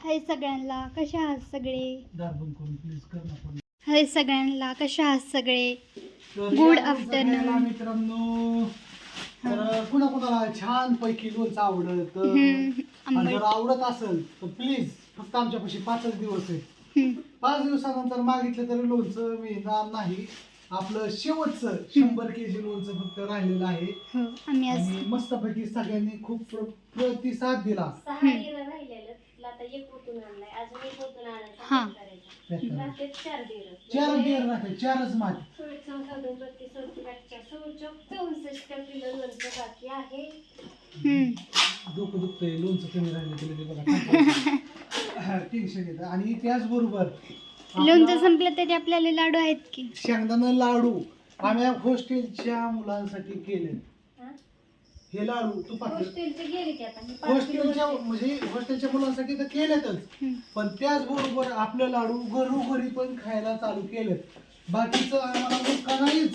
हाय सगळ्यांना कशा आहात सगळे? दार बंद करून प्लीज कर ना पण हाय सगळ्यांना कशा आहात सगळे? afternoon. सगळ्याला मित्रांनो तर कुणा कुणाला छान पैकी लोणचं आवडत आणि जर आवडत असेल तर प्लीज फक्त आमच्यापाशी पाचच दिवस हम्म, पाच दिवसानंतर मागितलं तरी लोणचं मिळणार नाही. आपलं शेवटचं शंभर के जी लोणचं फक्त राहिलेलं आहे. हो आम्ही आज आणि मस्तपैकी सगळ्यांनी खूप प्र- प्रतिसाद दिला सहा हम्म. डिरं राहिलेलं तिला आता एक ओतून आणलाय? अजून एक ओतून आणायचा हा. प्रयत्न करायचा? राहते चार राहते चारच बत्तीस चौसष्ट किलो लोणचं बाकी आहे. हम्म, डोकं दुखतंय लोणचं कमी राहिलं ते बघा टेन्शन येतं. आणि त्याचबरोबर लोणचं आपला संपलं तरी आपल्याला लाडू आहेत की? शेंगदाणा लाडू. आम्ही हॉस्टेलच्या मुलांसाठी केले हा? लाडू तुपातले हॉस्टेलचे गेले की आता पाच किलो हॉस्टेलच्या. म्हणजे हॉस्टेलच्या मुलांसाठी तर केलेतच. हम्म, पण त्याचबरोबर आपले लाडू घरोघरी पण खायला चालू केलेत. बाकीचं आम्हाला मुक्का नाहीच.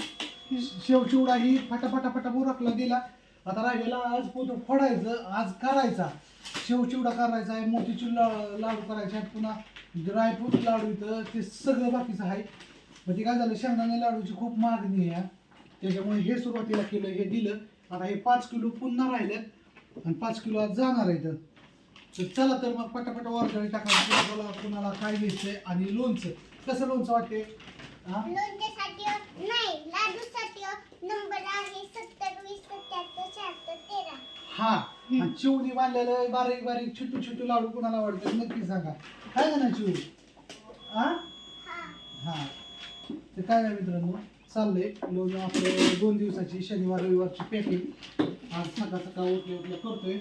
शेवचिवडा ही फटाफटा फटा बुरकला दिला. आता राहिलेला आज पोतो फोडायचं आज करायचा. शेवचिवडा करायचा आहे मोतीचूर ला- लाडू करायचे आहेत. पुन्हा ड्रायफ्रूट लाडू इथं ते सगळं बाकीचं आहे. ते काय झालं शेंगदाणे लाडूची खूप मागणी आहे त्याच्यामुळे हे सुरुवातीला केलं हे दिलं. आता हे पाच किलो पुन्हा राहिलेत आणि पाच किलो आज जाणार आहे तर चला तर मग पटापट वारकरी टाकायचं. कुणाला कुणाला काय घ्यायचंय आणि लोणचं. कसं लोणचं वाटते हा? तेरा. हा. चिवणी बांधलेलं बारीक बारीक छोटू छोटू लाडू कुणाला आवडतात नक्की सांगा. काय ना चिव हा? हा. हा. ते काय मित्रांनो? चाललंय. लोण आपलं दोन दिवसाची शनिवार रविवारची पॅकिंग आज सकाळ सकाळ उठल्या उठल्या करतोय.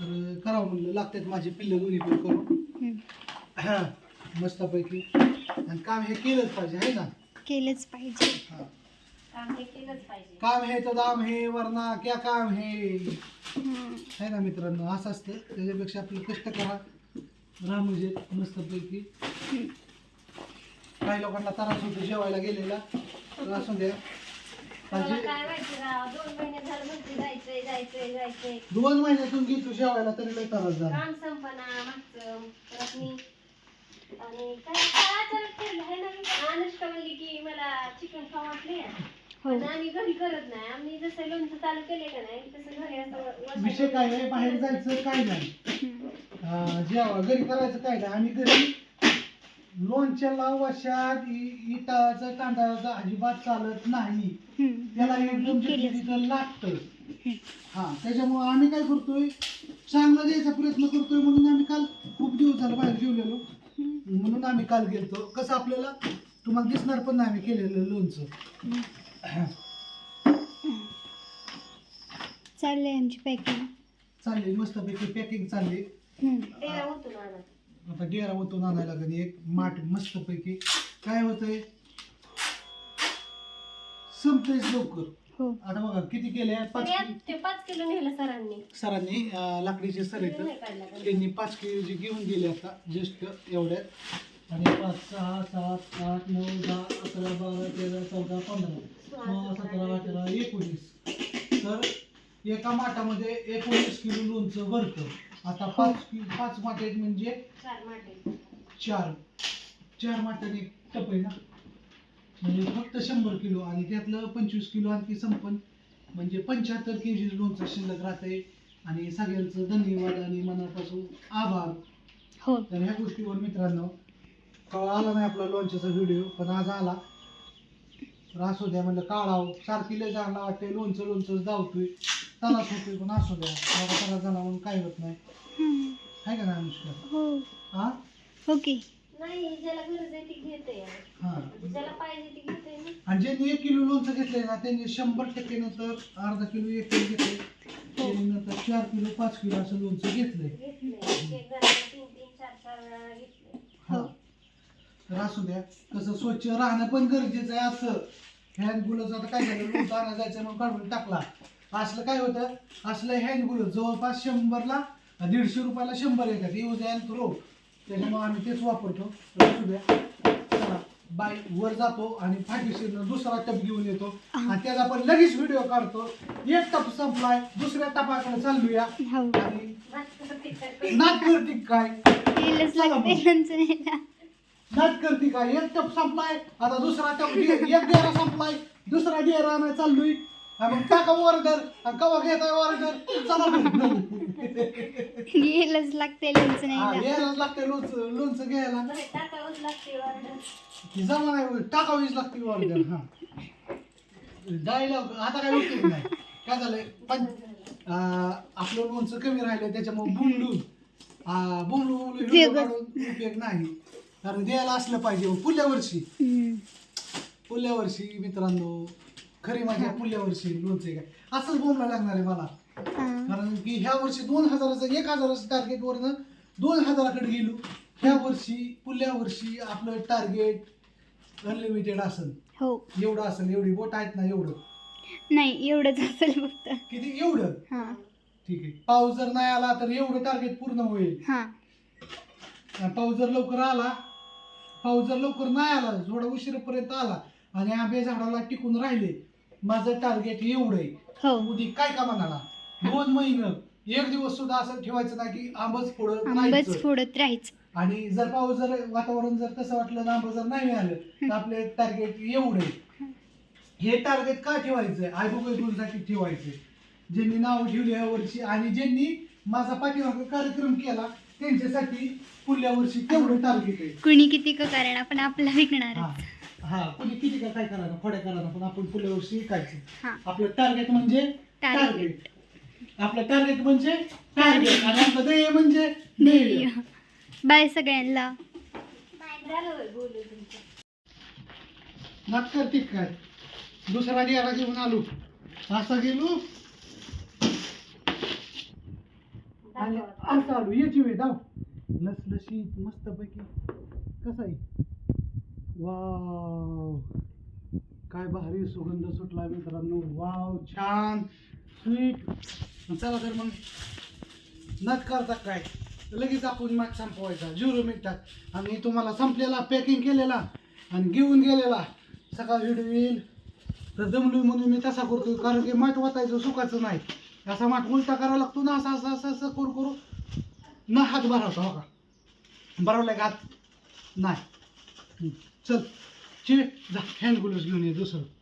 तर करावं म्हणलं लागतात माझे पिल्लं दोन्ही पण करून. हा मस्तपैकी. आणि काम हे केलंच पाहिजे आहे ना? केलंच पाहिजे. हा. काम हे केलंच पाहिजे. काम है तो दाम है वरना क्या काम है? हम्म, है ना मित्रांनो असं असतं. त्याच्यापेक्षा आपलं कष्ट करा. राहा म्हणजे मस्तपैकी. काही लोकांना त्रास होतो जेवायला गेलेला. तर असू द्या. मला म्हणजे काय माहिती राव दोन महिने झालं म्हणते जायचंय जायचंय जायचंय. दोन महिन्यातून घेतो जेवायला तरी लय त्रास झाला. काम संपना मागचं परत मी आणि काय काय अचानक ठरलं आहे ना? अनुष्का म्हणली की मला चिकन खाऊ वाटले. हो पण आम्ही घरी करत नाही. आम्ही जसं लोणचं चालू केले का नाही तसं घरी असं वर्षातून- विषय काय आहे बाहेर जायचं काय नाही. हम्म, अं, जेवा घरी करायचं काय नाही. आम्ही घरी लोणच्याला वशात इ- इटाचं तांदळाचं अजिबात चालत नाही. त्याला एकदम. तिथं लागतं. हा त्याच्यामुळे आम्ही काय करतोय चांगलं द्यायचा प्रयत्न करतोय म्हणून आम्ही काल खूप दिवस झालं बाहेर जेवलेलो. म्हणून आम्ही काल गेलतो. कसं आपल्याला तुम्हाला दिसणार पण नाही आम्ही केलेलं लोणचं. चाललंय आमची पॅकिंग चालली मस्तपैकी पॅकिंग चालली तेरा होतो ना आता डेरा ओतून आणायला लागेल. एक माठ मस्तपैकी. काय होतंय? संपतेच लवकर. हो. आता बघा किती केले? पाच ते ते पाच किलो नेलं सरांनी. सरांनी अं, लाकडीचे सर येतं नाही काढला का? त्यांनी पाच किलोची घेऊन गेले आता जस्ट एवढ्यात. आणि पाच सहा सात आठ नऊ दहा अकरा बारा तेरा चौदा पंधरा. सोळा सतरा अठरा एकोणीस. तर एका माठामध्ये एकोणीस किलो लोणचं भरतं. आता पाच कि पाच आहेत म्हणजे? चार माटे. चार. चार माठाने टप आहे ना? म्हणजे फक्त शंभर किलो आणि त्यातलं पंचवीस किलो आणखी संपन. म्हणजे पंच्याहत्तर के जी लोणचं शिल्लक राहते आणि सगळ्यांचं धन्यवाद आणि मनापासून आभार. हो. तर ह्या गोष्टीवर मित्रांनो कवा आला नाही आपला लोणच्याचा व्हिडिओ पण आज आला. तर असू द्या म्हणलं काढावं. सारखी लय जाणं वाटते लोणचं लोणचंच धावतोय. त्रास होतोय पण असू द्या. मला त्रास झाला म्हणून काही होत नाही. हम्म, आहे का नाही अनुष्का? हो. हा ओके नाही ज्याला गरज आहे ती घेते. हा. ज्याला पाहिजे ती घेते मी आणि ज्यांनी एक किलो लोणचं घेतलंय ना त्यांनी शंभर टक्के नंतर अर्धा किलो एक किलो घेतलंय. त्यांनी नंतर चार किलो पाच किलो असं लोणचं घेतलंय. घेतले एक जणाला तीन तीन चार चार वेळा घेतले हा. तर असू द्या. कसं स्वच्छ राहणं पण गरजेचं आहे असं. हँड ग्लोव्ज आता काय झालं? लोणचं आणायला जायचं म्हणून काढून टाकला. असलं काय होतं? असलं हँड ग्लोव्ज जवळपास शंभरला दीडशे रुपयाला शंभर येतात. यूज अँड थ्रो त्याच्यामुळे आम्ही तेच वापरतो. चला बाई वर जातो आणि फायदेशीरनं दुसरा टप घेऊन येतो. आणि त्याचा पण लगेच व्हिडिओ काढतो. एक टप संपलाय दुसऱ्या टपाकडे चालूया हो. आणि नाच करते काय. नाच करते काय? एक टप संपलाय आता दुसरा टप एक डेरा संपलाय दुसरा डेरा आणाय चाललोय. आणि मग टाका ऑर्डर कवा घेताय ऑर्डर चला. गेलंच लागते लोणचं हा, लागते लोणचं लोणचं घ्यायला. बरं, टाकावंच लागते order. ती जमा नाही टाकावीच लागते ऑर्डर हा. डायलॉग आता काय उपयोग नाही? काय झालंय? पण अं, आपलं लोणचं कमी राहिलं त्याच्यामुळे अं, व्हिडिओ जगत. काढून उपयोग नाही. कारण द्यायला असलं पाहिजे पुढल्या वर्षी. हम्म. पुढल्या वर्षी मित्रांनो खरी माझ्या पुढल्या वर्षी लोणचे काय असंच बोंबला लागणार आहे मला. कारण की ह्या वर्षी दोन हजाराचं एक हजाराचं टार्गेट वरनं दोन हजाराकडे गेलो. ह्या वर्षी पुढल्या वर्षी आपलं टार्गेट अनलिमिटेड असेल. हो. एवढं असेल एवढी बोट आहेत ना एवढं? नाही एवढंच असेल फक्त. किती? एवढं? हा. ठीक आहे. पाऊस जर नाही आला तर एवढं टार्गेट पूर्ण होईल. हा. आणि पाऊस जर लवकर आला पाऊस जर लवकर नाही आला थोडा उशिरापर्यंत आला आणि आंबे झाडाला टिकून राहिले माझं टार्गेट एवढं आहे. हो. उदी काय का म्हणाला? दोन महिने एक दिवस सुद्धा असं ठेवायचं नाही की आंबच पुढं आंबच राहायचं. फोडत राहायचं. आणि जर पाऊस जर वातावरण जर तसं वाटलं ना आंबं जर नाही मिळालं तर आपले टार्गेट एवढं आहे. हे टार्गेट का ठेवायचंय? आयबुसाठी ठेवायचंय. ज्यांनी नाव ठेवली या वर्षी आणि ज्यांनी माझा पाठीमाग कार्यक्रम केला त्यांच्यासाठी पुढल्या वर्षी तेवढं टार्गेट आहे. कुणी किती का कारण आपण आपला विकणार हा. हा कोणी किती का काय करा फड्या करा पण आपण पुढल्या वर्षी हा. आपलं टार्गेट म्हणजे Target. टार्गेट आपलं टार्गेट म्हणजे टार्गेट आणि आपलं ध्येय म्हणजे ध्येय. बाय सगळ्यांना. नाट करते काय दुसरा गेला घेऊन आलो. असा गेलो. आणि. असं आलो. याची वेळ दाव लसलशीत मस्तपैकी. कसं आहे? वाव. काय भारी सुगंध सुटला मित्रांनो. वाव छान. स्वीट चला तर मग. नट करता काय? लगेच आपण मग संपवायचा. झिरो मिनिटात. आणि तुम्हाला संपलेला पॅकिंग केलेला आणि घेऊन गेलेला सकाळ व्हिडिओ येईल. तर जमलो म्हणून मी तसा करतो कारण की माठ वाचायचं सुखाचं नाही. असा माठ उलटा करावा लागतो ना असं असं असं असं करू करू. न हात भरवता हो का? भरवला का हात? नाही. चल चे जा. हँड ग्लोव्स घेऊन ये दुसरं.